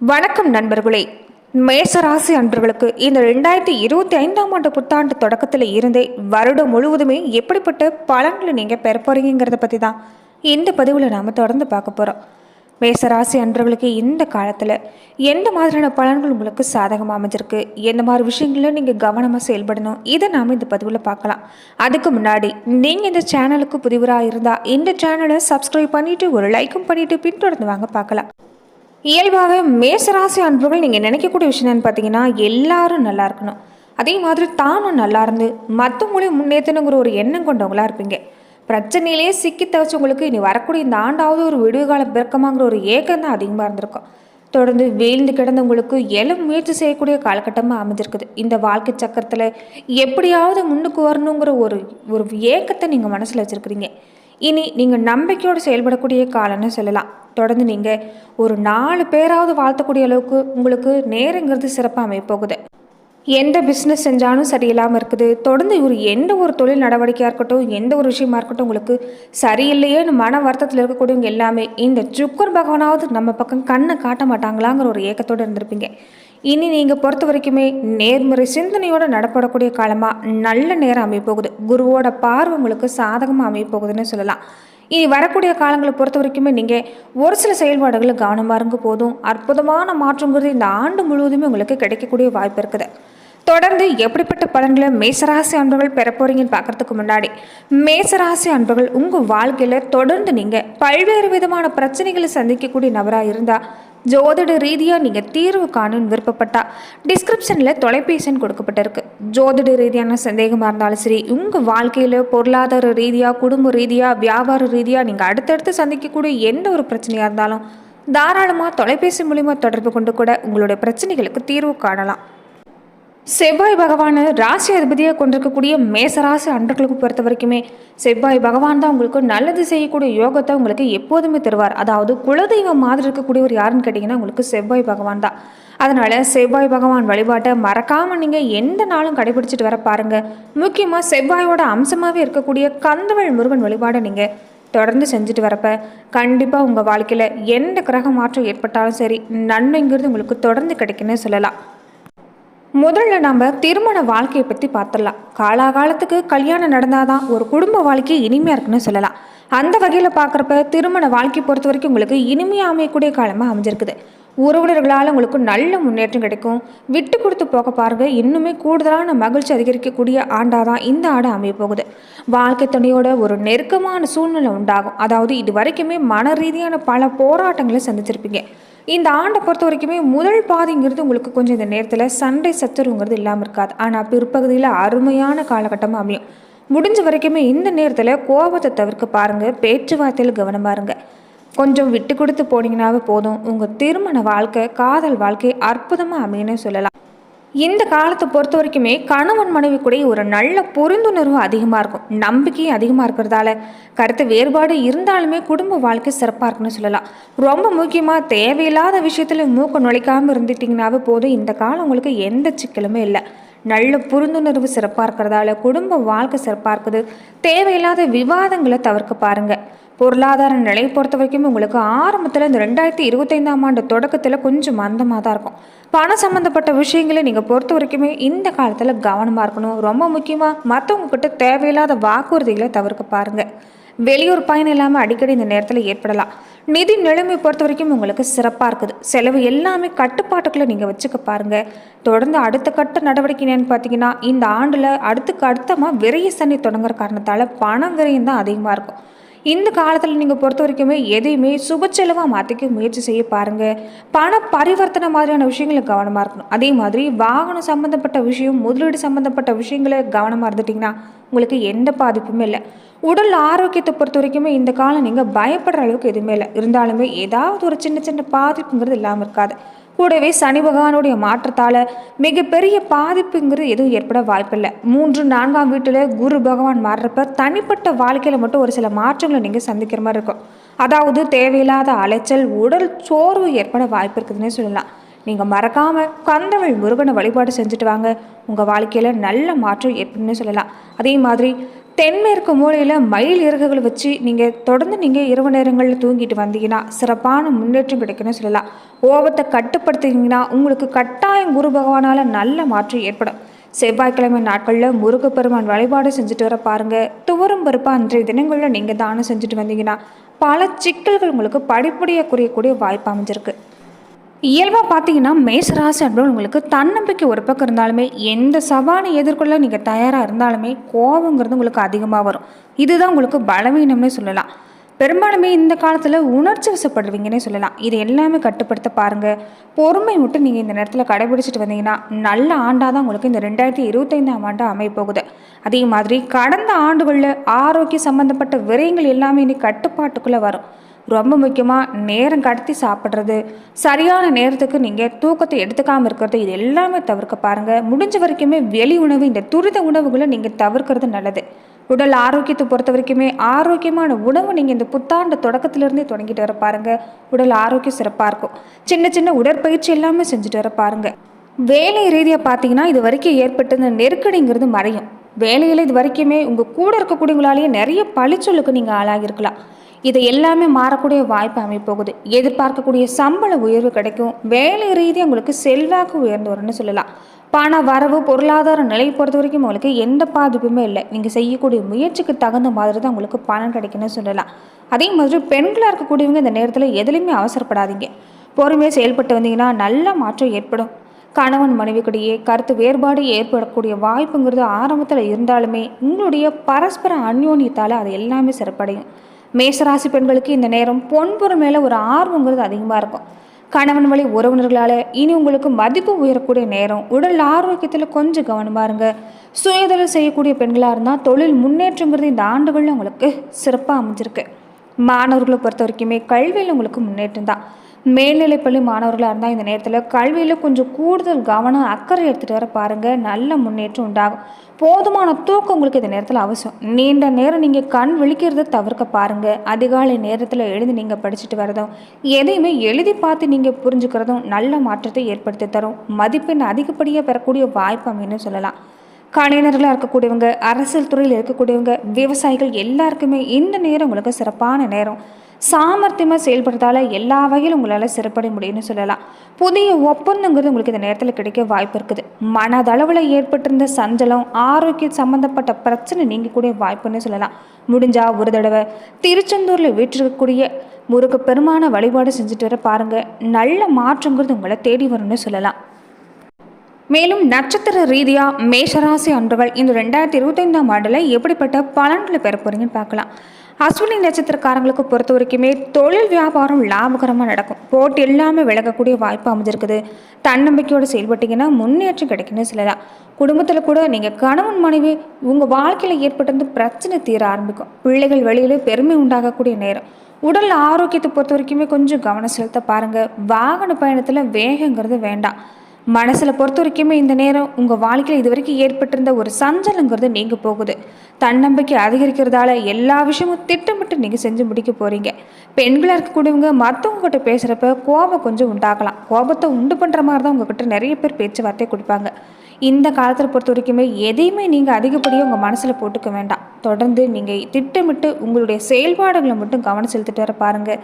வணக்கம் நண்பர்களே. மேசராசி அன்பர்களுக்கு இந்த ரெண்டாயிரத்தி இருபத்தி ஐந்தாம் ஆண்டு புத்தாண்டு தொடக்கத்தில் இருந்தே வருடம் முழுவதுமே எப்படிப்பட்ட பலன்களை நீங்கள் பெற போறீங்கிறத பற்றி தான் இந்த பதிவில் நாம் தொடர்ந்து பார்க்க போகிறோம் மேசராசி அன்பர்களுக்கு இந்த காலத்தில் எந்த மாதிரியான பலன்கள் உங்களுக்கு சாதகமாக அமைஞ்சிருக்கு? எந்த மாதிரி விஷயங்களில் நீங்கள் கவனமாக செயல்படணும்? இதை நாம் இந்த பதிவில் பார்க்கலாம். அதுக்கு முன்னாடி நீங்கள் இந்த சேனலுக்கு புதிவராக இருந்தால் இந்த சேனலை சப்ஸ்கிரைப் பண்ணிவிட்டு ஒரு லைக்கும் பண்ணிவிட்டு பின்தொடர்ந்து வாங்க பார்க்கலாம். இயல்பாக மேசராசி அன்புகள் நீங்கள் நினைக்கக்கூடிய விஷயம் என்னன்னு பார்த்தீங்கன்னா எல்லாரும் நல்லா இருக்கணும். அதே மாதிரி தானும் நல்லா இருந்து மற்றவங்களையும் முன்னேற்றணுங்கிற ஒரு எண்ணம் கொண்டவங்களா இருப்பீங்க. பிரச்சனையிலே சிக்கி தவிச்சவங்களுக்கு இனி வரக்கூடிய இந்த ஆண்டாவது ஒரு விடுவு காலம் பிறக்கமாங்கிற ஒரு ஏக்கம் தான் அதிகமாக இருந்திருக்கும். தொடர்ந்து வீழ்ந்து கிடந்தவங்களுக்கு எல முயற்சி செய்யக்கூடிய காலகட்டமாக அமைஞ்சிருக்குது. இந்த வாழ்க்கை சக்கரத்தில் எப்படியாவது முன்னுக்கு வரணுங்கிற ஒரு ஒரு ஏக்கத்தை நீங்கள் மனசில் வச்சுருக்கிறீங்க. இனி நீங்கள் நம்பிக்கையோடு செயல்படக்கூடிய காலம்னு சொல்லலாம். தொடர்ந்து நீங்கள் ஒரு நாலு பேராவது வாழ்த்தக்கூடிய அளவுக்கு உங்களுக்கு நேரங்கிறது சிறப்பாக அமைப்போகுது. எந்த பிஸ்னஸ் செஞ்சாலும் சரியில்லாமல் இருக்குது. தொடர்ந்து ஒரு எந்த ஒரு தொழில் நடவடிக்கையாக இருக்கட்டும் எந்த ஒரு விஷயமா இருக்கட்டும் உங்களுக்கு சரியில்லையேன்னு மன வருத்தத்தில் இருக்கக்கூடியவங்க எல்லாமே இந்த சுக்கர் பகவானாவது நம்ம பக்கம் கண்ணை காட்ட மாட்டாங்களாங்கிற ஒரு ஏக்கத்தோடு இருந்திருப்பீங்க. இனி நீங்கள் பொறுத்த வரைக்குமே நேர்மறை சிந்தனையோடு நடப்படக்கூடிய காலமாக நல்ல நேரம் அமைப்போகுது குருவோட பார்வை உங்களுக்கு சாதகமாக அமைப்போகுதுன்னு சொல்லலாம். இனி வரக்கூடிய காலங்களை பொறுத்த வரைக்குமே நீங்கள் ஒரு சில செயல்பாடுகளை கவனமாக இருங்க போதும். அற்புதமான மாற்றங்கிறது இந்த ஆண்டு முழுவதுமே உங்களுக்கு கிடைக்கக்கூடிய வாய்ப்பு இருக்குது. தொடர்ந்து எப்படிப்பட்ட பலன்களை மேசராசி அன்பர்கள் பெற போறீங்கன்னு பார்க்கறதுக்கு முன்னாடி மேசராசி அன்பர்கள் உங்கள் வாழ்க்கையில் தொடர்ந்து நீங்கள் பல்வேறு விதமான பிரச்சனைகளை சந்திக்கக்கூடிய நபராக இருந்தால் ஜோதிட ரீதியாக நீங்கள் தீர்வு காணுன்னு விருப்பப்பட்டா டிஸ்கிரிப்ஷனில் தொலைபேசின்னு கொடுக்கப்பட்டிருக்கு. ஜோதிட ரீதியான சந்தேகமாக இருந்தாலும் சரி உங்கள் வாழ்க்கையில் பொருளாதார ரீதியாக குடும்ப ரீதியாக வியாபார ரீதியாக நீங்கள் அடுத்தடுத்து சந்திக்கக்கூடிய எந்த ஒரு பிரச்சனையாக இருந்தாலும் தாராளமாக தொலைபேசி மூலிமா தொடர்பு கொண்டு கூட உங்களுடைய பிரச்சனைகளுக்கு தீர்வு காணலாம். செவ்வாய் பகவான் ராசி அதிபதியாக கொண்டிருக்கக்கூடிய மேசராசி அன்றர்களுக்கு பொறுத்த வரைக்குமே செவ்வாய் பகவான் தான் உங்களுக்கு நல்லது செய்யக்கூடிய யோகத்தை உங்களுக்கு எப்போதுமே தருவார். அதாவது குலதெய்வம் மாதிரி இருக்கக்கூடியவர் யாருன்னு கேட்டிங்கன்னா உங்களுக்கு செவ்வாய் பகவான் தான். அதனால் செவ்வாய் பகவான் வழிபாட்டை மறக்காமல் நீங்கள் எந்த நாளும் கடைபிடிச்சிட்டு வர பாருங்கள் முக்கியமாக செவ்வாயோட அம்சமாகவே இருக்கக்கூடிய கந்தவள் முருகன் வழிபாடை நீங்கள் தொடர்ந்து செஞ்சுட்டு வரப்ப கண்டிப்பாக உங்கள் வாழ்க்கையில் எந்த கிரக மாற்றம் ஏற்பட்டாலும் சரி நன்மைங்கிறது உங்களுக்கு தொடர்ந்து கிடைக்குன்னு சொல்லலாம். முதல்ல நம்ம திருமண வாழ்க்கையை பற்றி பார்த்துடலாம். காலாகாலத்துக்கு கல்யாணம் நடந்தாதான் ஒரு குடும்ப வாழ்க்கை இனிமையாக இருக்குன்னு சொல்லலாம். அந்த வகையில் பார்க்குறப்ப திருமண வாழ்க்கை பொறுத்த வரைக்கும் உங்களுக்கு இனிமையாக அமையக்கூடிய காலமாக அமைஞ்சிருக்குது. உறவினர்களால் உங்களுக்கு நல்ல முன்னேற்றம் கிடைக்கும். விட்டு கொடுத்து போக பாருங்க. இன்னுமே கூடுதலான மகிழ்ச்சி அதிகரிக்கக்கூடிய ஆண்டாக தான் இந்த ஆடு அமைய போகுது. வாழ்க்கை துணையோட ஒரு நெருக்கமான சூழ்நிலை உண்டாகும். அதாவது இது வரைக்குமே மன ரீதியான பல போராட்டங்களை சந்திச்சிருப்பீங்க. இந்த ஆண்டை பொறுத்த வரைக்குமே முதல் பாதிங்கிறது உங்களுக்கு கொஞ்சம் இந்த நேரத்தில் சண்டை சத்துருங்கிறது இல்லாமல் இருக்காது. ஆனால் பிற்பகுதியில் அருமையான காலகட்டமாக அமையும். முடிஞ்ச வரைக்குமே இந்த நேரத்தில் கோபத்தை தவிர்க்க பாருங்கள் பேச்சுவார்த்தையில் கவனமாக இருங்க கொஞ்சம் விட்டு கொடுத்து போனீங்கன்னாவே போதும். உங்கள் திருமண வாழ்க்கை காதல் வாழ்க்கை அற்புதமாக அமையன்னு சொல்லலாம். இந்த காலத்தை பொறுத்த வரைக்குமே கணவன் மனைவி கூட ஒரு நல்ல புரிந்துணர்வு அதிகமாக இருக்கும். நம்பிக்கையும் அதிகமாக இருக்கிறதால கருத்து வேறுபாடு இருந்தாலுமே குடும்ப வாழ்க்கை சிறப்பாக இருக்குன்னு சொல்லலாம். ரொம்ப முக்கியமாக தேவையில்லாத விஷயத்தில் மூக்க நுழைக்காமல் இருந்துட்டிங்கனாவே போதும். இந்த காலம் உங்களுக்கு எந்த சிக்கலுமே இல்லை. நல்ல புரிந்துணர்வு சிறப்பாக இருக்கிறதால குடும்ப வாழ்க்கை சிறப்பாக இருக்குது. தேவையில்லாத விவாதங்களை தவிர்க்க பாருங்கள் பொருளாதார நிலையை பொறுத்த வரைக்கும் உங்களுக்கு ஆரம்பத்தில் இந்த ரெண்டாயிரத்தி இருபத்தைந்தாம் ஆண்டு தொடக்கத்தில் கொஞ்சம் மந்தமாக தான் இருக்கும். பணம் சம்மந்தப்பட்ட விஷயங்களை நீங்கள் பொறுத்த வரைக்குமே இந்த காலத்தில் கவனமாக இருக்கணும். ரொம்ப முக்கியமாக மற்றவங்கக்கிட்ட தேவையில்லாத வாக்குறுதிகளை தவிர்க்க பாருங்கள் வெளியூர் பயணம் இல்லாமல் அடிக்கடி இந்த நேரத்தில் ஏற்படலாம். நிதி நிலைமை பொறுத்த வரைக்கும் உங்களுக்கு சிறப்பாக இருக்குது. செலவு எல்லாமே கட்டுப்பாட்டுக்குள்ளே நீங்கள் வச்சுக்க பாருங்கள் தொடர்ந்து அடுத்த கட்ட நடவடிக்கை என்னென்னு பார்த்தீங்கன்னா இந்த ஆண்டில் அடுத்துக்கு அடுத்தமாக விரைய சனி தொடங்குற காரணத்தால் பண விரயம் தான் அதிகமாக இருக்கும். இந்த காலத்தில் நீங்கள் பொறுத்த வரைக்குமே எதையுமே சுப செலவாக மாற்றிக்க முயற்சி செய்ய பாருங்கள் பண பரிவர்த்தனை மாதிரியான விஷயங்களை கவனமாக இருக்கணும். அதே மாதிரி வாகனம் சம்மந்தப்பட்ட விஷயம் முதலீடு சம்மந்தப்பட்ட விஷயங்களை கவனமாக இருந்துட்டிங்கன்னா உங்களுக்கு எந்த பாதிப்புமே இல்லை. உடல் ஆரோக்கியத்தை பொறுத்த வரைக்குமே இந்த காலம் நீங்கள் பயப்படுற அளவுக்கு எதுவுமே இல்லை. இருந்தாலுமே ஏதாவது ஒரு சின்ன சின்ன பாதிப்புங்கிறது இல்லாமல் இருக்காது. கூடவே சனி பகவானுடைய மாற்றத்தால் மிகப்பெரிய பாதிப்புங்கிறது எதுவும் ஏற்பட வாய்ப்பில்லை. மூன்று நான்காம் வீட்டில் குரு பகவான் மாறுறப்ப தனிப்பட்ட வாழ்க்கையில் மட்டும் ஒரு சில மாற்றங்களை நீங்கள் சந்திக்கிற மாதிரி இருக்கும். அதாவது தேவையில்லாத அலைச்சல் உடல் சோர்வு ஏற்பட வாய்ப்பு இருக்குதுன்னே சொல்லலாம். நீங்கள் மறக்காமல் கந்தவள் முருகனை வழிபாடு செஞ்சுட்டு வாங்க. உங்கள் வாழ்க்கையில் நல்ல மாற்றம் ஏற்படும்னு சொல்லலாம். அதே மாதிரி தென்மேற்கு மூலையில் மயில் இறகுகள் வச்சு நீங்கள் தொடர்ந்து நீங்கள் இரவு நேரங்களில் தூங்கிட்டு வந்தீங்கன்னா சிறப்பான முன்னேற்றம் கிடைக்கும்னு சொல்லலாம். கோபத்தை கட்டுப்படுத்திங்கன்னா உங்களுக்கு கட்டாயம் குரு பகவானால் நல்ல மாற்றம் ஏற்படும். செவ்வாய்க்கிழமை நாட்களில் முருகப்பெருமான் வழிபாடு செஞ்சுட்டு வர பாருங்கள் துவரும் பருப்பாக அன்றைய தினங்களில் நீங்கள் தானம் செஞ்சுட்டு வந்தீங்கன்னா பல சிக்கல்கள் உங்களுக்கு படிப்படியாக குறையக்கூடிய வாய்ப்பு அமைஞ்சிருக்கு. இயல்பாக பார்த்தீங்கன்னா மேசராசி அப்படின்னு உங்களுக்கு தன்னம்பிக்கை ஒரு பக்கம் இருந்தாலுமே எந்த சவாலை எதிர்கொள்ள நீங்கள் தயாராக இருந்தாலுமே கோபங்கிறது உங்களுக்கு அதிகமாக வரும். இதுதான் உங்களுக்கு பலவீனம்னு சொல்லலாம். பெரும்பாலுமே இந்த காலத்தில் உணர்ச்சி வசப்படுவீங்கன்னே சொல்லலாம். இது எல்லாமே கட்டுப்படுத்த பாருங்கள் பொறுமை மட்டும் நீங்கள் இந்த நேரத்தில் கடைபிடிச்சிட்டு வந்தீங்கன்னா நல்ல ஆண்டாக தான் உங்களுக்கு இந்த ரெண்டாயிரத்தி இருபத்தைந்தாம் ஆண்டு அமைப்போகுது அதே மாதிரி கடந்த ஆண்டுகளில் ஆரோக்கிய சம்மந்தப்பட்ட விரயங்கள் எல்லாமே இனி கட்டுப்பாட்டுக்குள்ளே வரும். ரொம்ப முக்கியமாக நேரம் கடத்தி சாப்பிட்றது. சரியான நேரத்துக்கு நீங்கள் தூக்கத்தை எடுத்துக்காமல் இருக்கிறது இது எல்லாமே தவிர்க்க பாருங்கள் முடிஞ்ச வரைக்குமே வெளி உணவு இந்த துரித உணவுகளை நீங்கள் தவிர்க்கிறது நல்லது. உடல் ஆரோக்கியத்தை பொறுத்த வரைக்குமே ஆரோக்கியமான உணவு நீங்கள் இந்த புத்தாண்டு தொடக்கத்திலிருந்தே தொடங்கிட்டு வர பாருங்கள் உடல் ஆரோக்கியம் சிறப்பாக இருக்கும். சின்ன சின்ன உடற்பயிற்சி எல்லாமே செஞ்சுட்டு வர பாருங்கள் வேலை ரீதியாக பார்த்தீங்கன்னா இது வரைக்கும் ஏற்பட்டிருந்த நெருக்கடிங்கிறது மறையும். வேலையில் இது வரைக்குமே உங்கள் கூட இருக்கக்கூடியவங்களாலேயே நிறைய பழிச்சொல்லுக்கு நீங்கள் ஆளாகிருக்கலாம் இது எல்லாமே மாறக்கூடிய வாய்ப்பு அமைப்போகுது. எதிர்பார்க்கக்கூடிய சம்பள உயர்வு கிடைக்கும். வேலை ரீதியாக உங்களுக்கு செல்வாக்கு உயர்ந்து வரும்னு சொல்லலாம். பண வரவு பொருளாதார நிலை பொறுத்த வரைக்கும் உங்களுக்கு எந்த பாதிப்புமே இல்லை. நீங்கள் செய்யக்கூடிய முயற்சிக்கு தகுந்த மாதிரி தான் உங்களுக்கு பணம் கிடைக்கும்னு சொல்லலாம். அதே மாதிரி பெண்களாக இருக்கக்கூடியவங்க இந்த நேரத்தில் எதுலையுமே அவசரப்படாதீங்க. பொறுமையாக செயல்பட்டு வந்தீங்கன்னா நல்ல மாற்றம் ஏற்படும். கணவன் மனைவிக்கிடையே கருத்து வேறுபாடு ஏற்படக்கூடிய வாய்ப்புங்கிறது ஆரம்பத்தில் இருந்தாலுமே உங்களுடைய பரஸ்பர அந்யோன்யத்தால் அது எல்லாமே சிறப்படையும். மேசராசி பெண்களுக்கு இந்த நேரம் பொன்பொருள் மேலே ஒரு ஆர்வங்கிறது அதிகமாக இருக்கும். கணவன் வழி உறவினர்களால் இனி உங்களுக்கு மதிப்பு உயரக்கூடிய நேரம். உடல் ஆரோக்கியத்தில் கொஞ்சம் கவனம் இருங்க. சுயதொழில் செய்யக்கூடிய பெண்களாக இருந்தால் தொழில் முன்னேற்றங்கிறது இந்த ஆண்டுகளில் உங்களுக்கு சிறப்பாக அமைஞ்சிருக்கு. மாணவர்களை பொறுத்த வரைக்குமே கல்வியில் உங்களுக்கு முன்னேற்றம் தான். மேல்நிலைப்பள்ளி மாணவர்களாக இருந்தால் இந்த நேரத்தில் கல்வியில் கொஞ்சம் கூடுதல் கவனம் அக்கறை எடுத்துகிட்டு வர பாருங்கள் நல்ல முன்னேற்றம் உண்டாகும். போதுமான தூக்கம் உங்களுக்கு இந்த நேரத்தில் அவசியம். நீண்ட நேரம் நீங்கள் கண் விழிக்கிறத தவிர்க்க பாருங்கள் அதிகாலை நேரத்தில் எழுதி நீங்கள் படிச்சுட்டு வரதும் எதையுமே எழுதி பார்த்து நீங்கள் புரிஞ்சுக்கிறதும் நல்ல மாற்றத்தை ஏற்படுத்தி தரும். மதிப்பெண் அதிகப்படியாக பெறக்கூடிய வாய்ப்பு அப்படின்னு சொல்லலாம். கலைஞர்களாக இருக்கக்கூடியவங்க அரசியல் துறையில் இருக்கக்கூடியவங்க விவசாயிகள் எல்லாருக்குமே இந்த நேரம் உங்களுக்கு சிறப்பான நேரம். சாமர்த்தியமாக செயல்படுறதால எல்லா வகையிலும் உங்களால் சிறப்படைய முடியும்னு சொல்லலாம். புதிய ஒப்பந்தங்கிறது உங்களுக்கு இந்த நேரத்தில் கிடைக்க வாய்ப்பு இருக்குது. மனதளவில் ஏற்பட்டிருந்த சஞ்சலம் ஆரோக்கியம் சம்மந்தப்பட்ட பிரச்சனை நீங்கக்கூடிய வாய்ப்புன்னு சொல்லலாம். முடிஞ்சால் ஒரு தடவை திருச்செந்தூரில் வீற்றிருக்கக்கூடிய முருக பெருமான வழிபாடு செஞ்சுட்டு வர பாருங்கள் நல்ல மாற்றங்கிறது உங்களை தேடி வரும்னு சொல்லலாம். மேலும் நட்சத்திர ரீதியாக மேஷராசி அன்றுகள் இந்த ரெண்டாயிரத்தி இருபத்தைந்தாம் ஆண்டில் எப்படிப்பட்ட பலன்களை பெற போகிறீங்கன்னு பார்க்கலாம். அஸ்வினி நட்சத்திரக்காரங்களுக்கு பொறுத்த வரைக்குமே தொழில் வியாபாரம் லாபகரமாக நடக்கும். போட்டி எல்லாமே விலகக்கூடிய வாய்ப்பு அமைஞ்சிருக்குது. தன்னம்பிக்கையோடு செயல்பட்டீங்கன்னா முன்னேற்றம் கிடைக்குன்னு சொல்லலாம் குடும்பத்தில் கூட நீங்கள் கணவன் மனைவி உங்கள் வாழ்க்கையில் ஏற்பட்டிருந்து பிரச்சனை தீர ஆரம்பிக்கும். பிள்ளைகள் வெளியில் பெருமை உண்டாகக்கூடிய நேரம். உடல் ஆரோக்கியத்தை பொறுத்த வரைக்குமே கொஞ்சம் கவனம் செலுத்த பாருங்கள் வாகன பயணத்தில் வேகங்கிறது வேண்டாம். மனசில் பொறுத்த வரைக்குமே இந்த நேரம் உங்கள் வாழ்க்கையில் இது வரைக்கும் ஏற்பட்டிருந்த ஒரு சஞ்சலங்கிறது நீங்கள் போகுது. தன்னம்பிக்கை அதிகரிக்கிறதால எல்லா விஷயமும் திட்டமிட்டு நீங்கள் செஞ்சு முடிக்க போகிறீங்க பெண்களாக இருக்கக்கூடியவங்க மற்றவங்க கிட்ட பேசுகிறப்ப கோபம் கொஞ்சம் உண்டாகலாம். கோபத்தை உண்டு பண்ணுற மாதிரி தான் உங்ககிட்ட நிறைய பேர் பேச்சுவார்த்தை கொடுப்பாங்க. இந்த காலத்தில் பொறுத்த வரைக்குமே எதையுமே நீங்கள் அதிகப்படியாக உங்கள் மனசில் போட்டுக்க வேண்டாம். தொடர்ந்து நீங்கள் திட்டமிட்டு உங்களுடைய செயல்பாடுகளை மட்டும் கவனம் செலுத்திட்டு வர பாருங்கள்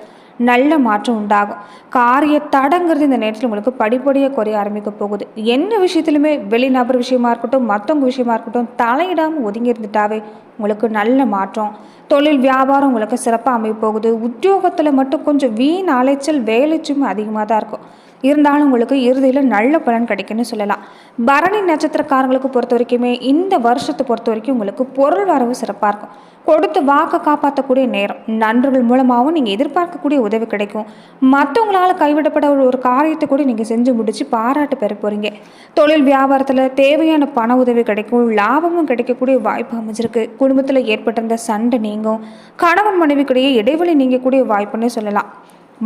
நல்ல மாற்றம் உண்டாகும். காரிய தடங்கிறது இந்த நேரத்தில் உங்களுக்கு படிப்படியாக குறைய ஆரம்பிக்க போகுது. என்ன விஷயத்துலையுமே வெளிநபர் விஷயமா இருக்கட்டும் மற்றவங்க விஷயமா இருக்கட்டும் தலையிடாமல் ஒதுங்கி இருந்துட்டாவே உங்களுக்கு நல்ல மாற்றம். தொழில் வியாபாரம் உங்களுக்கு சிறப்பாக அமைய போகுது. உத்தியோகத்தில் மட்டும் கொஞ்சம் வீண் அலைச்சல் வேலைச்சும் அதிகமாக தான் இருக்கும். இருந்தாலும் உங்களுக்கு இறுதியில் நல்ல பலன் கிடைக்கும்னு சொல்லலாம். பரணி நட்சத்திரக்காரங்களுக்கு பொறுத்த வரைக்குமே இந்த வருஷத்தை பொறுத்த வரைக்கும் உங்களுக்கு பொருள் வரவு சிறப்பாக இருக்கும். கொடுத்து வாக்க காப்பாற்றக்கூடிய நேரம் நண்பர்கள் மூலமாகவும் நீங்கள் எதிர்பார்க்கக்கூடிய உதவி கிடைக்கும். மற்றவங்களால் கைவிடப்பட ஒரு காரியத்தை கூட நீங்கள் செஞ்சு முடித்து பாராட்டு பெற போகிறீங்க தொழில் வியாபாரத்தில் தேவையான பண உதவி கிடைக்கும் லாபமும் கிடைக்கக்கூடிய வாய்ப்பு அமைஞ்சிருக்கு. குடும்பத்தில் ஏற்பட்டிருந்த சண்டை நீங்கும் கணவன் மனைவிக்கிடையே இடைவெளி நீங்கக்கூடிய வாய்ப்புன்னே சொல்லலாம்.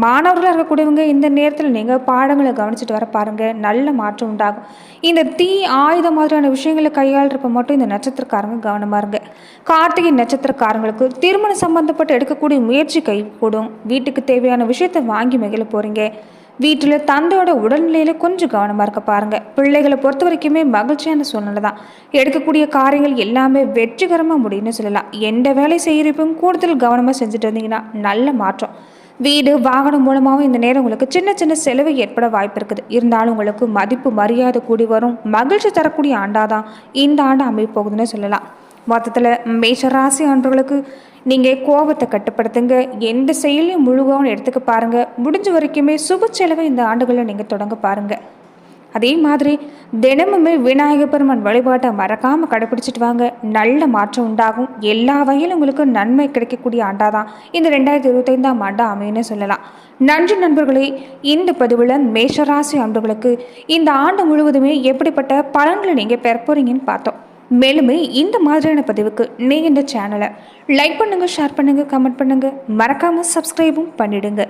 மாணவர்களாக இருக்கக்கூடியவங்க இந்த நேரத்தில் நீங்கள் பாடங்களை கவனிச்சுட்டு வர பாருங்கள் நல்ல மாற்றம் உண்டாகும். இந்த தீ ஆயுதம் மாதிரியான விஷயங்களை கையாளுறப்ப மட்டும் இந்த நட்சத்திரக்காரங்க கவனமாக இருங்க. கார்த்திகை நட்சத்திரக்காரங்களுக்கு திருமணம் சம்பந்தப்பட்டு எடுக்கக்கூடிய முயற்சி கை கூடும் வீட்டுக்கு தேவையான விஷயத்தை வாங்கி மகிழ போகிறீங்க வீட்டில் தந்தையோட உடல்நிலையில் கொஞ்சம் கவனமாக இருக்க பாருங்கள் பிள்ளைகளை பொறுத்த வரைக்குமே மகிழ்ச்சியான சூழ்நிலை தான். எடுக்கக்கூடிய காரியங்கள் எல்லாமே வெற்றிகரமாக முடியும்னு சொல்லலாம். எந்த வேலை செய்கிறப்பையும் கூடுதல் கவனமாக செஞ்சுட்டு வந்தீங்கன்னா நல்ல மாற்றம். வீடு வாகனம் மூலமாகவும் இந்த நேரம் உங்களுக்கு சின்ன சின்ன செலவு ஏற்பட வாய்ப்பு இருக்குது. இருந்தாலும் உங்களுக்கு மதிப்பு மரியாதை கூடி வரும். மகிழ்ச்சி தரக்கூடிய ஆண்டாக தான் இந்த ஆண்டு அமைய போகுதுன்னு சொல்லலாம். மொத்தத்தில் மேஷராசி ஆண்டவர்களுக்கு நீங்கள் கோபத்தை கட்டுப்படுத்துங்க. எந்த செயலையும் முழுகவும் எடுத்துக்க பாருங்கள் முடிஞ்ச வரைக்குமே சுப செலவை இந்த ஆண்டுகளில் நீங்கள் தொடங்க பாருங்கள் அதே மாதிரி தினமுமே விநாயகர் பெருமான் வழிபாட்டை மறக்காமல் கடைப்பிடிச்சிட்டு வாங்க. நல்ல மாற்றம் உண்டாகும். எல்லா வகையிலும் உங்களுக்கு நன்மை கிடைக்கக்கூடிய ஆண்டாக தான் இந்த ரெண்டாயிரத்தி இருபத்தைந்தாம் ஆண்டு அமையும்னு சொல்லலாம். நன்றி நண்பர்களே இந்த பதிவில் மேஷராசி ஆண்டுகளுக்கு இந்த ஆண்டு முழுவதுமே எப்படிப்பட்ட பலன்களை நீங்கள் பெற போகிறீங்கன்னு பார்த்தோம். மேலுமே இந்த மாதிரியான பதிவுக்கு நீங்கள் இந்த சேனலை லைக் பண்ணுங்கள் ஷேர் பண்ணுங்கள் கமெண்ட் பண்ணுங்கள் மறக்காமல் சப்ஸ்கிரைபும் பண்ணிடுங்க.